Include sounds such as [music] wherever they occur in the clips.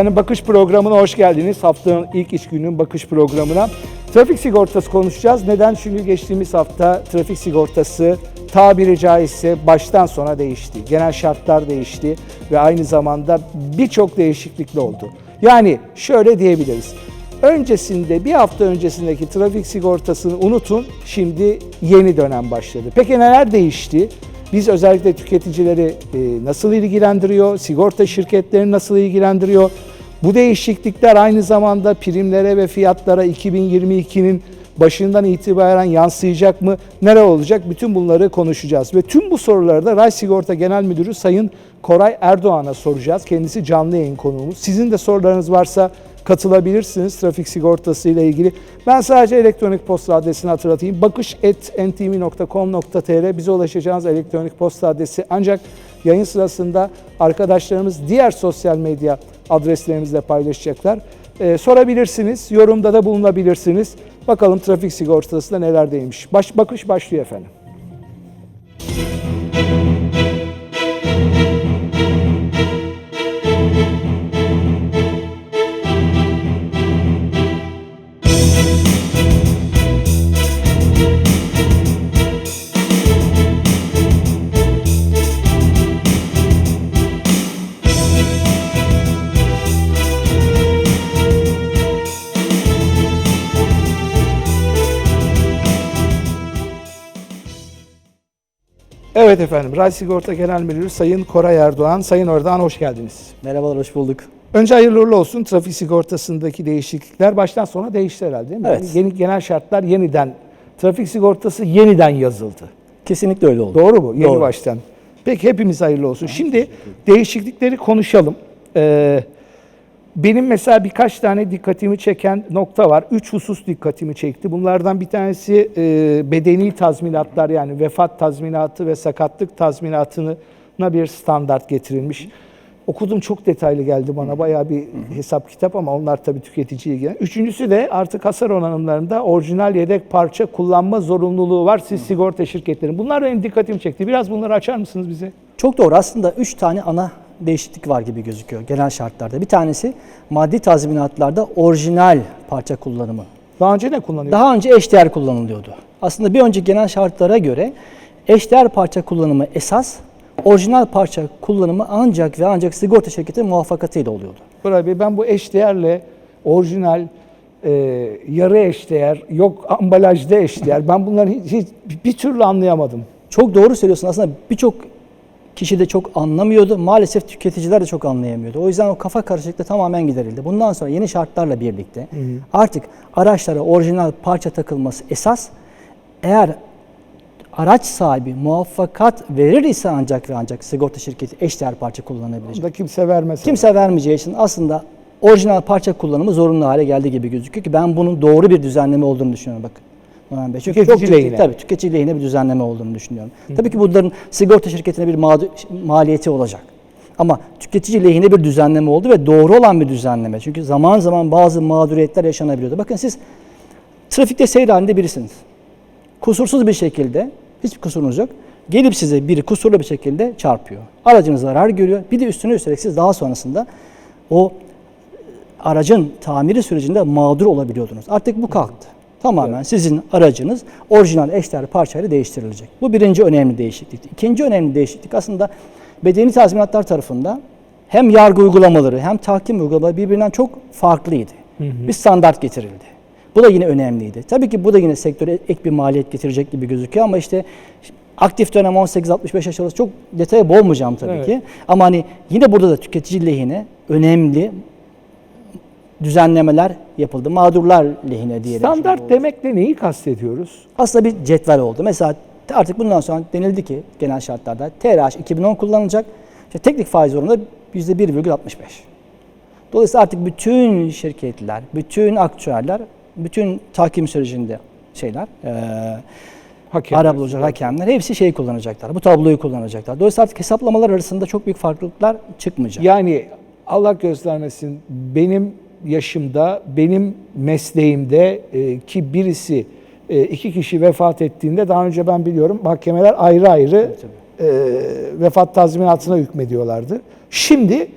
Efendim bakış programına hoş geldiniz. Haftanın ilk iş gününün bakış programına. Trafik sigortası konuşacağız. Neden? Çünkü geçtiğimiz hafta trafik sigortası tabiri caizse baştan sona değişti. Genel şartlar değişti ve aynı zamanda birçok değişiklikle oldu. Yani şöyle diyebiliriz. Öncesinde bir hafta öncesindeki trafik sigortasını unutun. Şimdi yeni dönem başladı. Peki neler değişti? Biz özellikle tüketicileri e, nasıl ilgilendiriyor? Sigorta şirketlerini nasıl ilgilendiriyor? Bu değişiklikler aynı zamanda primlere ve fiyatlara 2022'nin başından itibaren yansıyacak mı? Neler olacak? Bütün bunları konuşacağız. Ve tüm bu soruları da Ray Sigorta Genel Müdürü Sayın Koray Erdoğan'a soracağız. Kendisi canlı yayın konuğumuz. Sizin de sorularınız varsa katılabilirsiniz trafik sigortası ile ilgili. Ben sadece elektronik posta adresini hatırlatayım. bakış.ntv.com.tr bize ulaşacağınız elektronik posta adresi. Ancak yayın sırasında arkadaşlarımız diğer sosyal medya adreslerimizle paylaşacaklar. Ee, sorabilirsiniz, yorumda da bulunabilirsiniz. Bakalım trafik sigortasında nelerdeymiş. Baş, bakış başlıyor efendim. Evet efendim, Ray Sigorta Genel Müdürü Sayın Koray Erdoğan. Sayın Erdoğan hoş geldiniz. Merhabalar, hoş bulduk. Önce hayırlı uğurlu olsun. Trafik sigortasındaki değişiklikler baştan sona değişti herhalde değil mi? Evet. Yani yeni genel şartlar yeniden, trafik sigortası yeniden yazıldı. Kesinlikle öyle oldu. Doğru mu? Yeni Doğru. baştan. Peki hepimiz hayırlı olsun. Şimdi değişiklikleri konuşalım. Ee, benim mesela birkaç tane dikkatimi çeken nokta var. Üç husus dikkatimi çekti. Bunlardan bir tanesi e, bedeni tazminatlar yani vefat tazminatı ve sakatlık tazminatına bir standart getirilmiş. Okudum çok detaylı geldi bana bayağı bir hesap kitap ama onlar tabii tüketiciye ilgilen. Üçüncüsü de artık hasar onanımlarında orijinal yedek parça kullanma zorunluluğu var siz sigorta şirketlerin. Bunlar benim dikkatimi çekti. Biraz bunları açar mısınız bize? Çok doğru. Aslında üç tane ana değişiklik var gibi gözüküyor genel şartlarda. Bir tanesi maddi tazminatlarda orijinal parça kullanımı. Daha önce ne kullanıyor? Daha önce eşdeğer kullanılıyordu. Aslında bir önceki genel şartlara göre eşdeğer parça kullanımı esas, orijinal parça kullanımı ancak ve ancak sigorta şirketi muvaffakatıyla oluyordu. Burak Bey ben bu eşdeğerle orijinal, e, yarı eşdeğer, yok ambalajda eşdeğer. Ben bunları hiç, hiç bir türlü anlayamadım. Çok doğru söylüyorsun. Aslında birçok kişi de çok anlamıyordu. Maalesef tüketiciler de çok anlayamıyordu. O yüzden o kafa karışıklığı tamamen giderildi. Bundan sonra yeni şartlarla birlikte artık araçlara orijinal parça takılması esas. Eğer araç sahibi muvaffakat verir ise ancak ve ancak sigorta şirketi eşdeğer parça kullanabilecek. Bunu da kimse vermese. Kimse vermeyeceği için aslında orijinal parça kullanımı zorunlu hale geldi gibi gözüküyor ki ben bunun doğru bir düzenleme olduğunu düşünüyorum bakın. Bey. Çünkü Tüketici çok ciddi, lehine. tabii tüketici lehine bir düzenleme olduğunu düşünüyorum. Tabii ki bunların sigorta şirketine bir mağdu- maliyeti olacak. Ama tüketici lehine bir düzenleme oldu ve doğru olan bir düzenleme. Çünkü zaman zaman bazı mağduriyetler yaşanabiliyordu. Bakın siz trafikte seyir halinde birisiniz. Kusursuz bir şekilde, hiçbir kusurunuz yok. Gelip size biri kusurlu bir şekilde çarpıyor. Aracınız zarar görüyor. Bir de üstüne üstelik siz daha sonrasında o aracın tamiri sürecinde mağdur olabiliyordunuz. Artık bu kalktı. Tamamen sizin aracınız orijinal eşdeğer parçayla değiştirilecek. Bu birinci önemli değişiklik. İkinci önemli değişiklik aslında bedeni tazminatlar tarafında hem yargı uygulamaları hem tahkim uygulamaları birbirinden çok farklıydı. Bir standart getirildi. Bu da yine önemliydi. Tabii ki bu da yine sektöre ek bir maliyet getirecek gibi gözüküyor ama işte aktif dönem 18-65 yaş arası çok detaya boğmayacağım tabii Evet. ki. Ama hani yine burada da tüketici lehine önemli düzenlemeler yapıldı. Mağdurlar lehine diyelim. Standart demekle neyi kastediyoruz? Aslında bir cetvel oldu. Mesela artık bundan sonra denildi ki genel şartlarda TRH 2010 kullanılacak. İşte teknik faiz oranı %1,65. Dolayısıyla artık bütün şirketler, bütün aktüerler, bütün tahkim sürecinde şeyler, eee Hakem. arabulucu hakemler hepsi şey kullanacaklar. Bu tabloyu kullanacaklar. Dolayısıyla artık hesaplamalar arasında çok büyük farklılıklar çıkmayacak. Yani Allah göstermesin benim yaşımda, benim mesleğimde e, ki birisi e, iki kişi vefat ettiğinde daha önce ben biliyorum mahkemeler ayrı ayrı e, vefat tazminatına hükmediyorlardı. Şimdi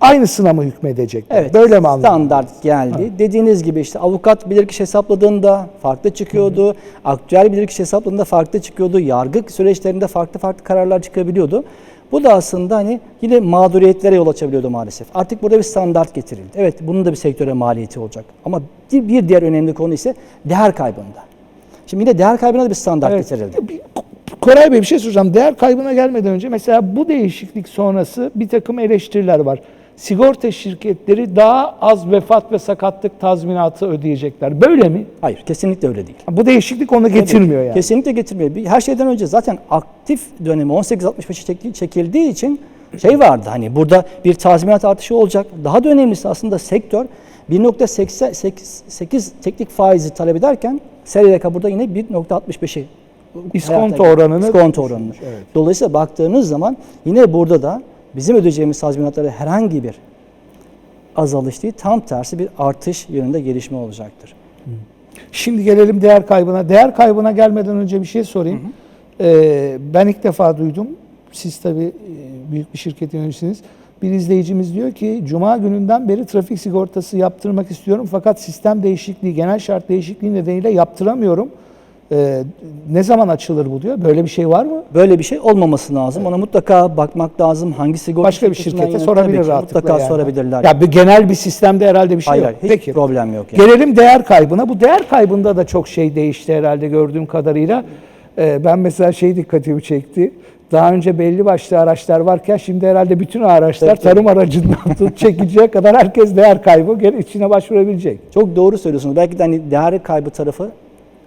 aynısına mı hükmedecekler? Evet. Böyle mi anladın? Standart geldi. Dediğiniz gibi işte avukat bilirkişi hesapladığında farklı çıkıyordu. Aktüel bilirkişi hesapladığında farklı çıkıyordu. Yargı süreçlerinde farklı farklı kararlar çıkabiliyordu. Bu da aslında hani yine mağduriyetlere yol açabiliyordu maalesef. Artık burada bir standart getirildi. Evet bunun da bir sektöre maliyeti olacak. Ama bir, diğer önemli konu ise değer kaybında. Şimdi yine değer kaybına da bir standart Evet. getirildi. Koray Bey bir şey soracağım. Değer kaybına gelmeden önce mesela bu değişiklik sonrası bir takım eleştiriler var. Sigorta şirketleri daha az vefat ve sakatlık tazminatı ödeyecekler. Böyle mi? Hayır kesinlikle öyle değil. Bu değişiklik onu getirmiyor yani. Kesinlikle getirmiyor. Her şeyden önce zaten aktif dönemi 18.65'e çekil- çekildiği için şey vardı hani burada bir tazminat artışı olacak. Daha da önemlisi aslında sektör 1.88 teknik faizi talep ederken SRK burada yine 1.65'i İskonto oranını iskonto oranını. evet. Dolayısıyla baktığınız zaman yine burada da bizim ödeyeceğimiz tazminatlara herhangi bir azalış değil, tam tersi bir artış yönünde gelişme olacaktır. Şimdi gelelim değer kaybına. Değer kaybına gelmeden önce bir şey sorayım. Ee, ben ilk defa duydum. Siz tabii e, büyük bir şirket yöneticisiniz. Bir izleyicimiz diyor ki Cuma gününden beri trafik sigortası yaptırmak istiyorum fakat sistem değişikliği, genel şart değişikliği nedeniyle yaptıramıyorum. Ee, ne zaman açılır bu diyor. Böyle bir şey var mı? Böyle bir şey olmaması lazım. Ona mutlaka bakmak lazım. Hangi sigorta Başka bir şirkete sorabilir rahatlıkla. Mutlaka yani. sorabilirler. Ya bir genel bir sistemde herhalde bir şey hayır, yok. hayır, hiç Peki. problem yok. Yani. Gelelim değer kaybına. Bu değer kaybında da çok şey değişti herhalde gördüğüm kadarıyla. Ee, ben mesela şey dikkatimi çekti. Daha önce belli başlı araçlar varken şimdi herhalde bütün araçlar tarım aracından [laughs] tut çekiciye kadar herkes değer kaybı içine başvurabilecek. Çok doğru söylüyorsunuz. Belki de hani değer kaybı tarafı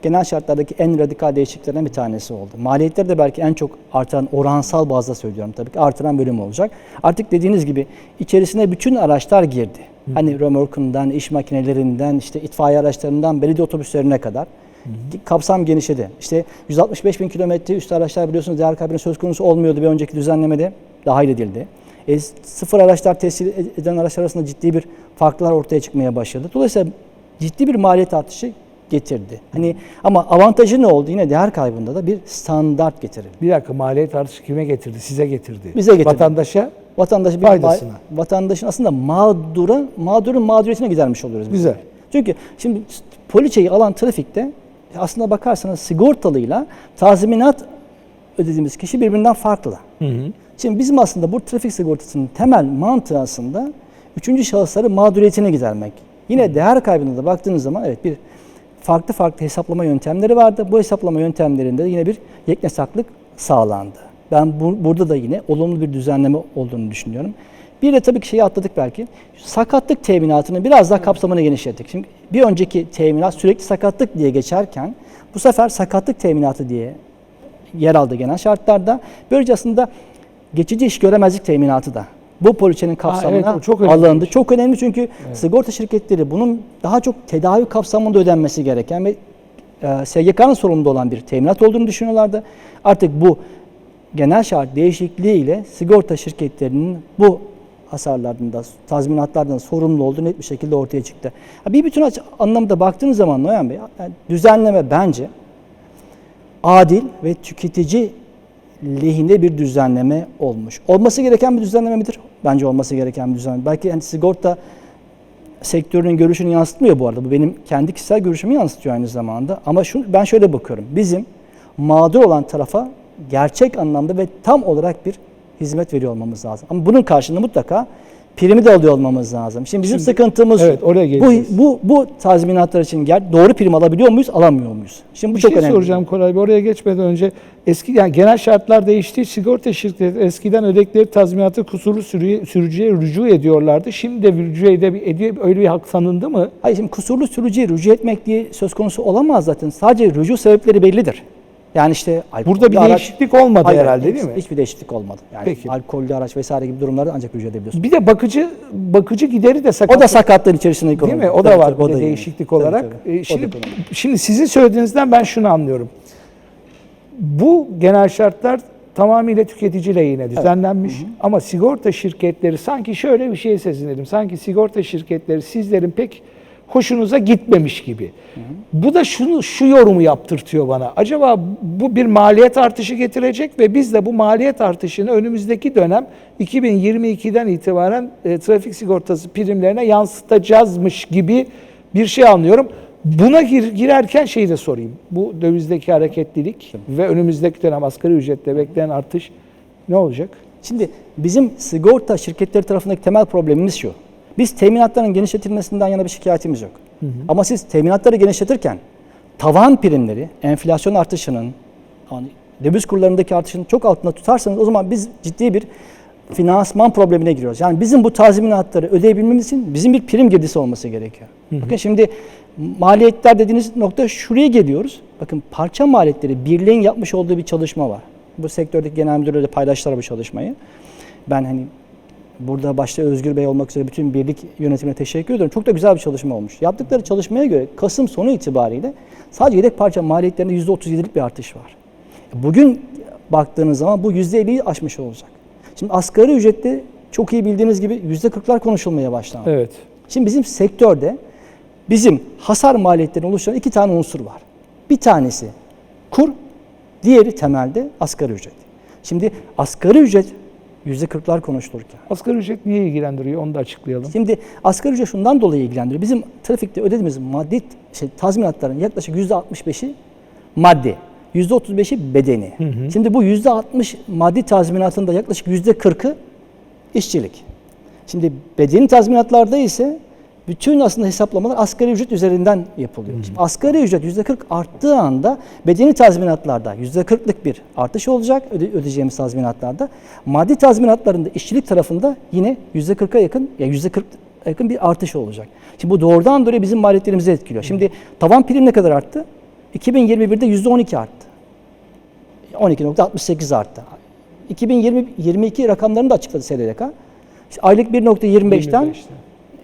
genel şartlardaki en radikal değişikliklerden bir tanesi oldu. Maliyetleri de belki en çok artan oransal bazda söylüyorum tabii ki artıran bölüm olacak. Artık dediğiniz gibi içerisine bütün araçlar girdi. Hani römorkundan, iş makinelerinden, işte itfaiye araçlarından belediye otobüslerine kadar kapsam genişledi. İşte 165 bin kilometre üstü araçlar biliyorsunuz değer kaybının söz konusu olmuyordu bir önceki düzenlemede dahil edildi. E, sıfır araçlar tescil eden araçlar arasında ciddi bir farklar ortaya çıkmaya başladı. Dolayısıyla ciddi bir maliyet artışı getirdi. Hani ama avantajı ne oldu? Yine değer kaybında da bir standart getirildi. Bir dakika maliyet artışı kime getirdi? Size getirdi. Bize getirdi. Vatandaşa Vatandaşın bir Faydasına. ma- vatandaşın aslında mağdura mağdurun mağduriyetine gidermiş oluyoruz biz. Güzel. Çünkü şimdi poliçeyi alan trafikte aslında bakarsanız sigortalıyla tazminat ödediğimiz kişi birbirinden farklı. Şimdi bizim aslında bu trafik sigortasının temel mantığı aslında üçüncü şahısları mağduriyetine gidermek. Yine değer kaybına da baktığınız zaman evet bir farklı farklı hesaplama yöntemleri vardı. Bu hesaplama yöntemlerinde yine bir yeknesaklık sağlandı. Ben bu, burada da yine olumlu bir düzenleme olduğunu düşünüyorum. Bir de tabii ki şeyi atladık belki. Sakatlık teminatını biraz daha kapsamını genişlettik. Şimdi bir önceki teminat sürekli sakatlık diye geçerken bu sefer sakatlık teminatı diye yer aldı genel şartlarda. Böylece aslında geçici iş göremezlik teminatı da bu poliçenin kapsamına evet, o çok alındı. Çok önemli çünkü sigorta şirketleri bunun daha çok tedavi kapsamında ödenmesi gereken ve e, SGK'nın sorumlu olan bir teminat olduğunu düşünüyorlardı. Artık bu genel şart değişikliği ile sigorta şirketlerinin bu hasarlardan da tazminatlardan sorumlu olduğu net bir şekilde ortaya çıktı. Bir bütün anlamda baktığınız zaman Noyan Bey yani düzenleme bence adil ve tüketici lehine bir düzenleme olmuş. Olması gereken bir düzenleme midir? Bence olması gereken bir düzenleme. Belki hani sigorta sektörünün görüşünü yansıtmıyor bu arada. Bu benim kendi kişisel görüşümü yansıtıyor aynı zamanda. Ama şu, ben şöyle bakıyorum. Bizim mağdur olan tarafa gerçek anlamda ve tam olarak bir hizmet veriyor olmamız lazım. Ama bunun karşılığında mutlaka primi de alıyor olmamız lazım. Şimdi bizim Şimdi- sıkıntımız evet, oraya bu, geleceğiz. bu, bu tazminatlar için ger- doğru prim alabiliyor muyuz, alamıyor muyuz? Şimdi bu Bir çok şey önemli. soracağım Koray Bey. Oraya geçmeden önce eski yani genel şartlar değişti. Sigorta şirketi eskiden ödedikleri tazminatı kusurlu sürü- sürücüye rücu ediyorlardı. Şimdi de rücu ediyor. Öyle bir hak tanındı mı? Hayır şimdi kusurlu sürücüye rücu etmek diye söz konusu olamaz zaten. Sadece rücu sebepleri bellidir. Yani işte alkollü Burada bir araç- değişiklik olmadı Hayır, herhalde hiç- değil mi? Hiçbir değişiklik olmadı. Yani Peki. alkollü araç vesaire gibi durumlarda ancak rücu edebiliyorsunuz. Bir de bakıcı bakıcı gideri de sakat. O da sakatlığın içerisinde Değil mi? O da var bir de değişiklik olarak. Ee, Şimdi, şimdi sizin söylediğinizden ben şunu anlıyorum. Bu genel şartlar tamamıyla tüketici lehine düzenlenmiş ama sigorta şirketleri sanki şöyle bir şey sezinelim. Sanki sigorta şirketleri sizlerin pek hoşunuza gitmemiş gibi. Bu da şunu şu yorumu yaptırtıyor bana. Acaba bu bir maliyet artışı getirecek ve biz de bu maliyet artışını önümüzdeki dönem 2022'den itibaren e, trafik sigortası primlerine yansıtacağızmış gibi bir şey anlıyorum. Buna gir- girerken şeyi de sorayım. Bu dövizdeki hareketlilik ve önümüzdeki dönem asgari ücrette beklenen artış ne olacak? Şimdi bizim sigorta şirketleri tarafındaki temel problemimiz şu. Biz teminatların genişletilmesinden yana bir şikayetimiz yok. Ama siz teminatları genişletirken tavan primleri enflasyon artışının, yani döviz kurlarındaki artışın çok altında tutarsanız o zaman biz ciddi bir finansman problemine giriyoruz. Yani bizim bu tazminatları ödeyebilmemiz için bizim bir prim girdisi olması gerekiyor. Bakın şimdi maliyetler dediğiniz nokta şuraya geliyoruz. Bakın parça maliyetleri birliğin yapmış olduğu bir çalışma var. Bu sektördeki genel müdürle de paylaştılar bu çalışmayı. Ben hani burada başta Özgür Bey olmak üzere bütün birlik yönetimine teşekkür ediyorum. Çok da güzel bir çalışma olmuş. Yaptıkları çalışmaya göre Kasım sonu itibariyle sadece yedek parça maliyetlerinde %37'lik bir artış var. Bugün baktığınız zaman bu %50'yi aşmış olacak. Şimdi asgari ücrette çok iyi bildiğiniz gibi %40'lar konuşulmaya başlandı. Evet. Şimdi bizim sektörde bizim hasar maliyetlerini oluşturan iki tane unsur var. Bir tanesi kur, diğeri temelde asgari ücret. Şimdi asgari ücret %40'lar konuşulurken. Asgari ücret niye ilgilendiriyor onu da açıklayalım. Şimdi asgari ücret şundan dolayı ilgilendiriyor. Bizim trafikte ödediğimiz maddi şey, tazminatların yaklaşık %65'i maddi. %35'i bedeni. Şimdi bu %60 maddi tazminatında yaklaşık %40'ı işçilik. Şimdi bedeni tazminatlarda ise bütün aslında hesaplamalar asgari ücret üzerinden yapılıyor. Şimdi asgari ücret %40 arttığı anda bedeni tazminatlarda %40'lık bir artış olacak öde- ödeyeceğimiz tazminatlarda. Maddi tazminatlarında işçilik tarafında yine %40'a yakın ya %40 yakın bir artış olacak. Şimdi bu doğrudan doğruya bizim maliyetlerimizi etkiliyor. Şimdi tavan prim ne kadar arttı? 2021'de %12 arttı. 12.68 arttı. 2022 rakamlarını da açıkladı SDDK. İşte aylık 1.25'ten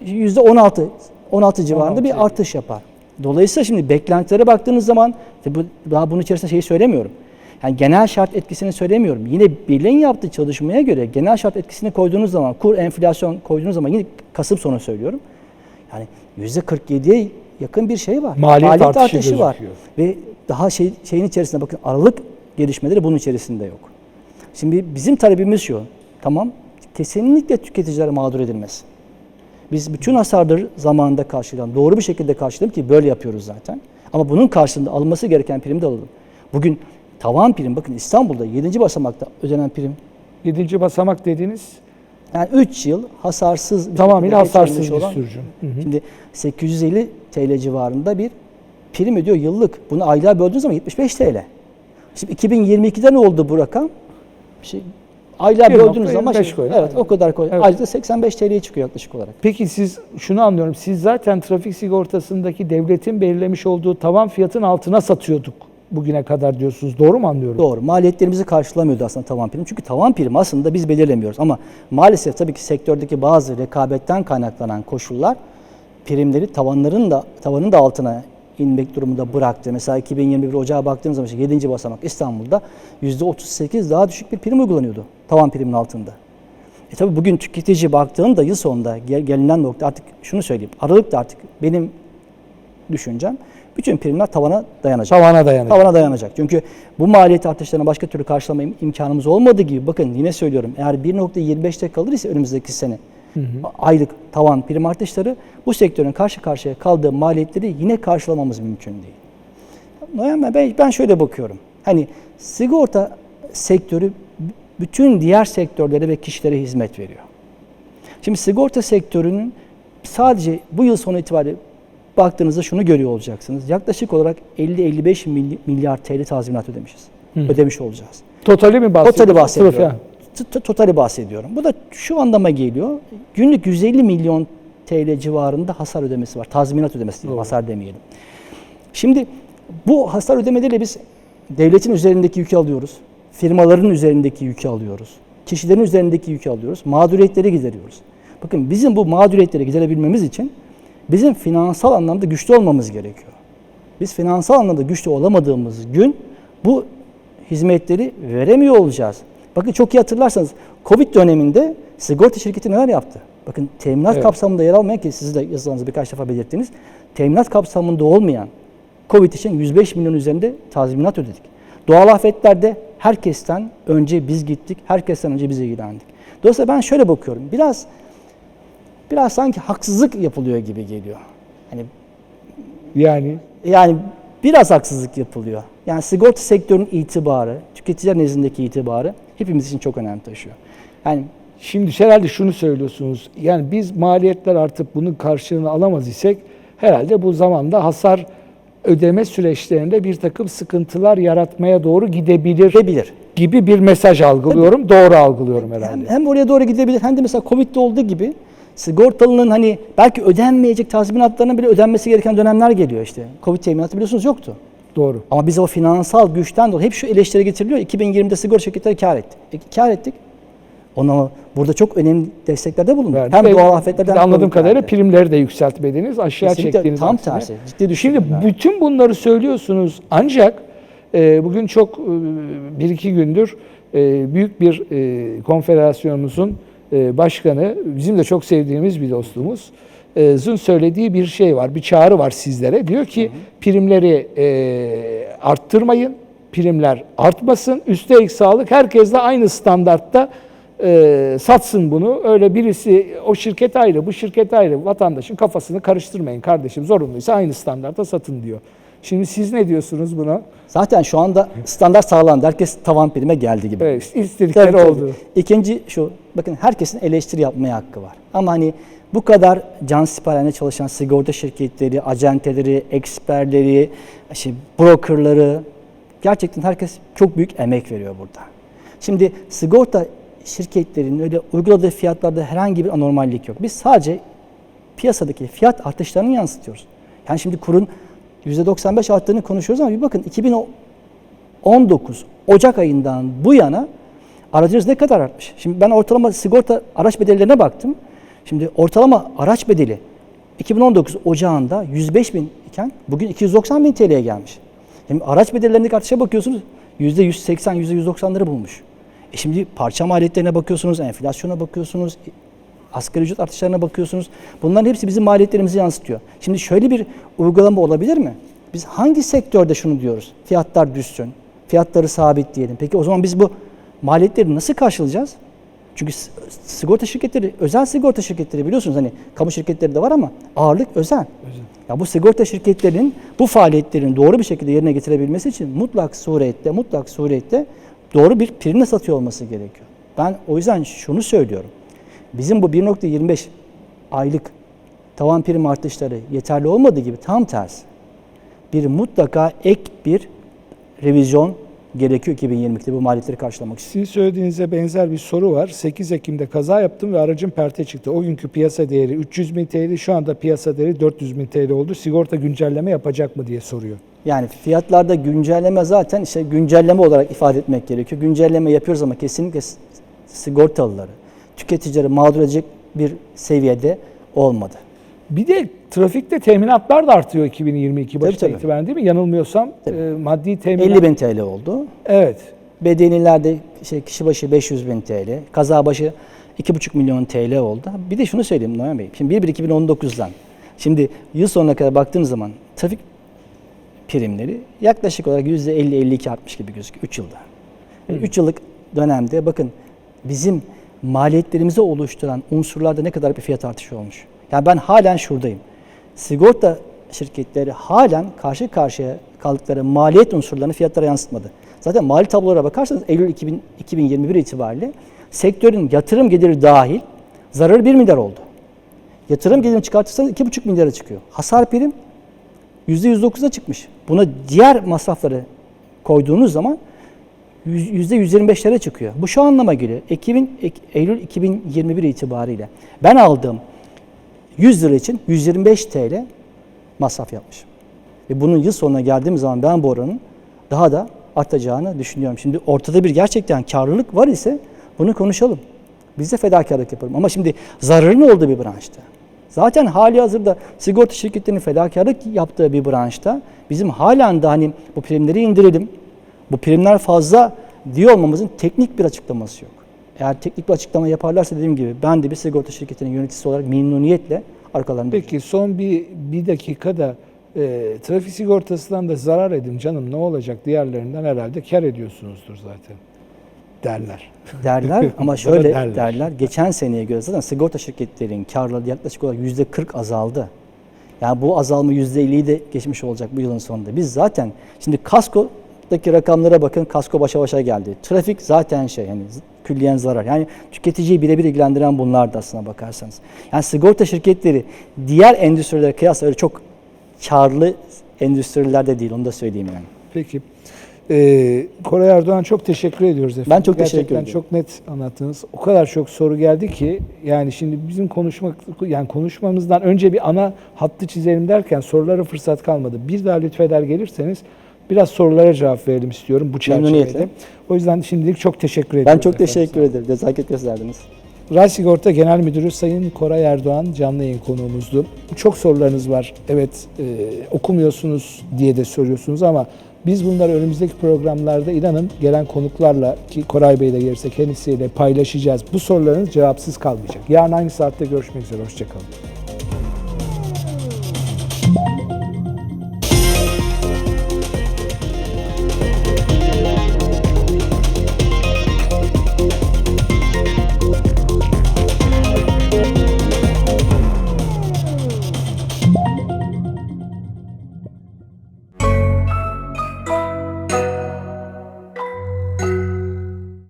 25'te. %16 16 civarında 16 bir artış yapar. Dolayısıyla şimdi beklentilere baktığınız zaman bu, daha bunun içerisinde şeyi söylemiyorum. Yani genel şart etkisini söylemiyorum. Yine birliğin yaptığı çalışmaya göre genel şart etkisini koyduğunuz zaman, kur enflasyon koyduğunuz zaman yine Kasım sonu söylüyorum. Yani %47'ye yakın bir şey var. Maliyet artışı var. gözüküyor. Ve daha şey, şeyin içerisinde bakın aralık gelişmeleri bunun içerisinde yok. Şimdi bizim talebimiz şu. Tamam kesinlikle tüketiciler mağdur edilmez. Biz bütün hasarları zamanında karşılayalım. Doğru bir şekilde karşılayalım ki böyle yapıyoruz zaten. Ama bunun karşılığında alınması gereken primi de alalım. Bugün tavan prim bakın İstanbul'da 7. basamakta ödenen prim 7. basamak dediğiniz yani 3 yıl hasarsız bir tamamıyla hasarsız bir sürücü. Hı hı. Şimdi 850 TL civarında bir prim ödüyor yıllık. Bunu aylığa böldüğünüz zaman 75 TL. Şimdi 2022'de ne oldu bu rakam? Şey, 1.25 böldüğünüz zaman şey, koyun. evet o kadar koy. Evet. Aylıkta 85 TL'ye çıkıyor yaklaşık olarak. Peki siz şunu anlıyorum. Siz zaten trafik sigortasındaki devletin belirlemiş olduğu tavan fiyatın altına satıyorduk bugüne kadar diyorsunuz. Doğru mu anlıyorum? Doğru. Maliyetlerimizi karşılamıyordu aslında tavan prim. Çünkü tavan prim aslında biz belirlemiyoruz. Ama maalesef tabii ki sektördeki bazı rekabetten kaynaklanan koşullar primleri tavanların da tavanın da altına inmek durumunda bıraktı. Mesela 2021 Ocağı baktığımız zaman işte 7. basamak İstanbul'da %38 daha düşük bir prim uygulanıyordu tavan primin altında. E tabii bugün tüketici baktığında yıl sonunda gel- gelinen nokta artık şunu söyleyeyim. Aralıkta artık benim düşüncem bütün primler tavana dayanacak Tavana dayanacak. tavana dayanacak. Çünkü bu maliyet artışlarına başka türlü karşılama im- imkanımız olmadığı gibi bakın yine söylüyorum eğer 1.25'te kalır ise önümüzdeki sene a- aylık tavan prim artışları bu sektörün karşı karşıya kaldığı maliyetleri yine karşılamamız mümkün değil. Noyan ben, ben şöyle bakıyorum. Hani sigorta sektörü bütün diğer sektörlere ve kişilere hizmet veriyor. Şimdi sigorta sektörünün sadece bu yıl sonu itibariyle baktığınızda şunu görüyor olacaksınız. Yaklaşık olarak 50-55 mily- milyar TL tazminat ödemişiz. Ödemiş olacağız. Totali mi bahsediyorsunuz? Totali bahsediyorum. T- t- Totali bahsediyorum. Bu da şu anlama geliyor. Günlük 150 milyon TL civarında hasar ödemesi var. Tazminat ödemesi değil, hasar demeyelim. Şimdi bu hasar ödemeleriyle biz devletin üzerindeki yükü alıyoruz. Firmaların üzerindeki yükü alıyoruz. Kişilerin üzerindeki yükü alıyoruz. Mağduriyetleri gideriyoruz. Bakın bizim bu mağduriyetleri giderebilmemiz için bizim finansal anlamda güçlü olmamız gerekiyor. Biz finansal anlamda güçlü olamadığımız gün bu hizmetleri veremiyor olacağız. Bakın çok iyi hatırlarsanız Covid döneminde sigorta şirketi neler yaptı? Bakın teminat Evet. kapsamında yer almayan ki siz de yazılarınızda birkaç defa belirttiniz. Teminat kapsamında olmayan Covid için 105 milyon üzerinde tazminat ödedik. Doğal afetlerde herkesten önce biz gittik, herkesten önce biz ilgilendik. Dolayısıyla ben şöyle bakıyorum. Biraz biraz sanki haksızlık yapılıyor gibi geliyor. Hani Yani yani biraz haksızlık yapılıyor. Yani sigorta sektörünün itibarı, tüketiciler nezdindeki itibarı hepimiz için çok önem taşıyor. Yani Şimdi herhalde şunu söylüyorsunuz. Yani biz maliyetler artık bunun karşılığını alamaz isek herhalde bu zamanda hasar ödeme süreçlerinde bir takım sıkıntılar yaratmaya doğru gidebilir gidebilir. gibi bir mesaj algılıyorum. Doğru algılıyorum Hem, herhalde. hem oraya doğru gidebilir hem de mesela Covid'de olduğu gibi sigortalının hani belki ödenmeyecek tazminatlarının bile ödenmesi gereken dönemler geliyor işte. Covid teminatı biliyorsunuz yoktu. Doğru. Ama biz o finansal güçten dolayı hep şu eleştiri getiriliyor. 2020'de sigorta şirketleri kar etti. E, kar ettik. Ona burada çok önemli desteklerde bulundu. verdi. Hem doğal afetlerden anladığım kadarıyla primleri de yükseltmediniz. Aşağı Kesinlikle çektiğiniz tam aksine. tersi. Ciddi Şimdi düşürdüler. bütün bunları söylüyorsunuz ancak e, bugün çok e, bir iki gündür e, büyük bir e, konfederasyonumuzun e, başkanı, bizim de çok sevdiğimiz bir dostumuz, Zun söylediği bir şey var, bir çağrı var sizlere. Diyor ki primleri e, arttırmayın, primler artmasın, üstelik sağlık herkesle aynı standartta e, satsın bunu. Öyle birisi o şirket ayrı, bu şirket ayrı. Vatandaşın kafasını karıştırmayın kardeşim. Zorunluysa aynı standartta satın diyor. Şimdi siz ne diyorsunuz buna? Zaten şu anda standart sağlandı. Herkes tavan prime geldi gibi. Evet, istedikleri Tabii, tabii. oldu. İkinci şu, bakın herkesin eleştiri yapmaya hakkı var. Ama hani bu kadar can siperhane çalışan sigorta şirketleri, acenteleri, eksperleri, işte brokerları, gerçekten herkes çok büyük emek veriyor burada. Şimdi sigorta şirketlerinin öyle uyguladığı fiyatlarda herhangi bir anormallik yok. Biz sadece piyasadaki fiyat artışlarını yansıtıyoruz. Yani şimdi kurun %95 arttığını konuşuyoruz ama bir bakın 2019 Ocak ayından bu yana aracınız ne kadar artmış? Şimdi ben ortalama sigorta araç bedellerine baktım. Şimdi ortalama araç bedeli 2019 Ocağında 105 bin iken bugün 290 bin TL'ye gelmiş. Şimdi araç bedellerindeki artışa bakıyorsunuz %180, %190'ları bulmuş. E şimdi parça maliyetlerine bakıyorsunuz, enflasyona bakıyorsunuz, asgari ücret artışlarına bakıyorsunuz. Bunların hepsi bizim maliyetlerimizi yansıtıyor. Şimdi şöyle bir uygulama olabilir mi? Biz hangi sektörde şunu diyoruz? Fiyatlar düşsün, fiyatları sabitleyelim. Peki o zaman biz bu maliyetleri nasıl karşılayacağız? Çünkü sigorta şirketleri, özel sigorta şirketleri biliyorsunuz hani kamu şirketleri de var ama ağırlık özel. Ya bu sigorta şirketlerinin bu faaliyetlerin doğru bir şekilde yerine getirebilmesi için mutlak surette, mutlak surette doğru bir primle satıyor olması gerekiyor. Ben o yüzden şunu söylüyorum. Bizim bu 1.25 aylık tavan prim artışları yeterli olmadığı gibi tam tersi. Bir mutlaka ek bir revizyon gerekiyor 2022'de bu maliyetleri karşılamak için. Sizin söylediğinize benzer bir soru var. 8 Ekim'de kaza yaptım ve aracım perte çıktı. O günkü piyasa değeri 300 bin TL, şu anda piyasa değeri 400 bin TL oldu. Sigorta güncelleme yapacak mı diye soruyor. Yani fiyatlarda güncelleme zaten işte güncelleme olarak ifade etmek gerekiyor. Güncelleme yapıyoruz ama kesinlikle sigortalıları, tüketicileri mağdur edecek bir seviyede olmadı. Bir de trafikte teminatlar da artıyor 2022 başına Tabii, tabii. itibaren değil mi? Yanılmıyorsam e, maddi teminat. 50 bin TL oldu. Evet. Bedenilerde şey, kişi başı 500 bin TL, kaza başı 2,5 milyon TL oldu. Bir de şunu söyleyeyim Noyan Bey. Şimdi 1-1-2019'dan şimdi yıl sonuna kadar baktığınız zaman trafik primleri yaklaşık olarak %50-52 artmış gibi gözüküyor 3 yılda. 3 yıllık dönemde bakın bizim maliyetlerimizi oluşturan unsurlarda ne kadar bir fiyat artışı olmuş. Yani ben halen şuradayım. Sigorta şirketleri halen karşı karşıya kaldıkları maliyet unsurlarını fiyatlara yansıtmadı. Zaten mali tablolara bakarsanız Eylül 2000, 2021 itibariyle sektörün yatırım geliri dahil zararı 1 milyar oldu. Yatırım gelirini çıkartırsanız 2,5 milyara çıkıyor. Hasar prim %109'a çıkmış. Buna diğer masrafları koyduğunuz zaman yüz- %125'lere çıkıyor. Bu şu anlama geliyor. Ekim'in, Ek- Eylül 2021 itibariyle ben aldığım 100 lira için 125 TL masraf yapmışım. Ve bunun yıl sonuna geldiğim zaman ben bu oranın daha da artacağını düşünüyorum. Şimdi ortada bir gerçekten karlılık var ise bunu konuşalım. Biz de fedakarlık yapalım. Ama şimdi zararın olduğu bir branşta. Zaten hali hazırda sigorta şirketlerinin fedakarlık yaptığı bir branşta bizim halen de hani bu primleri indirelim, bu primler fazla diyor olmamızın teknik bir açıklaması yok. Eğer teknik bir açıklama yaparlarsa dediğim gibi ben de bir sigorta şirketinin yöneticisi olarak memnuniyetle arkalarında Peki son bir, bir dakikada e, trafik sigortasından da zarar edin canım ne olacak diğerlerinden herhalde kar ediyorsunuzdur zaten derler. derler [laughs] ama şöyle derler. derler. Geçen seneye göre zaten sigorta şirketlerin karları yaklaşık olarak yüzde 40 azaldı. Yani bu azalma yüzde 50'yi de geçmiş olacak bu yılın sonunda. Biz zaten şimdi kaskodaki rakamlara bakın kasko başa başa geldi. Trafik zaten şey yani külliyen zarar. Yani tüketiciyi birebir ilgilendiren bunlar da aslına bakarsanız. Yani sigorta şirketleri diğer endüstrilere kıyasla öyle çok karlı endüstriler de değil onu da söyleyeyim yani. Peki. Ee, Koray Erdoğan çok teşekkür ediyoruz efendim. Ben çok teşekkür Gerçekten ediyorum. çok net anlattınız. O kadar çok soru geldi ki yani şimdi bizim konuşmak yani konuşmamızdan önce bir ana hattı çizelim derken sorulara fırsat kalmadı. Bir daha lütfeder gelirseniz biraz sorulara cevap verelim istiyorum bu çerçevede. O yüzden şimdilik çok teşekkür ediyorum. Ben çok efendim. teşekkür ederim. Nezaket gösterdiniz. Ray Sigorta Genel Müdürü Sayın Koray Erdoğan canlı yayın konuğumuzdu. Çok sorularınız var. Evet e, okumuyorsunuz diye de soruyorsunuz ama biz bunları önümüzdeki programlarda inanın gelen konuklarla ki Koray Bey de gelirse kendisiyle paylaşacağız. Bu sorularınız cevapsız kalmayacak. Yarın aynı saatte görüşmek üzere. Hoşçakalın.